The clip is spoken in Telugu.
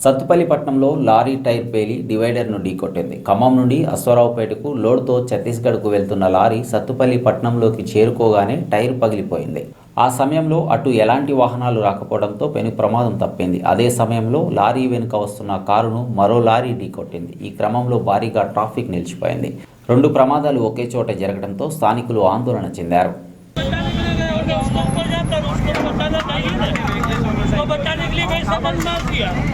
సత్తుపల్లి పట్టణంలో లారీ టైర్ పేలి డివైడర్ను ఢీకొట్టింది ఖమ్మం నుండి అశ్వరావుపేటకు లోడ్తో ఛత్తీస్గఢ్కు వెళ్తున్న లారీ సత్తుపల్లి పట్టణంలోకి చేరుకోగానే టైర్ పగిలిపోయింది ఆ సమయంలో అటు ఎలాంటి వాహనాలు రాకపోవడంతో పెను ప్రమాదం తప్పింది అదే సమయంలో లారీ వెనుక వస్తున్న కారును మరో లారీ ఢీకొట్టింది ఈ క్రమంలో భారీగా ట్రాఫిక్ నిలిచిపోయింది రెండు ప్రమాదాలు ఒకే చోట జరగడంతో స్థానికులు ఆందోళన చెందారు उसको मार दिया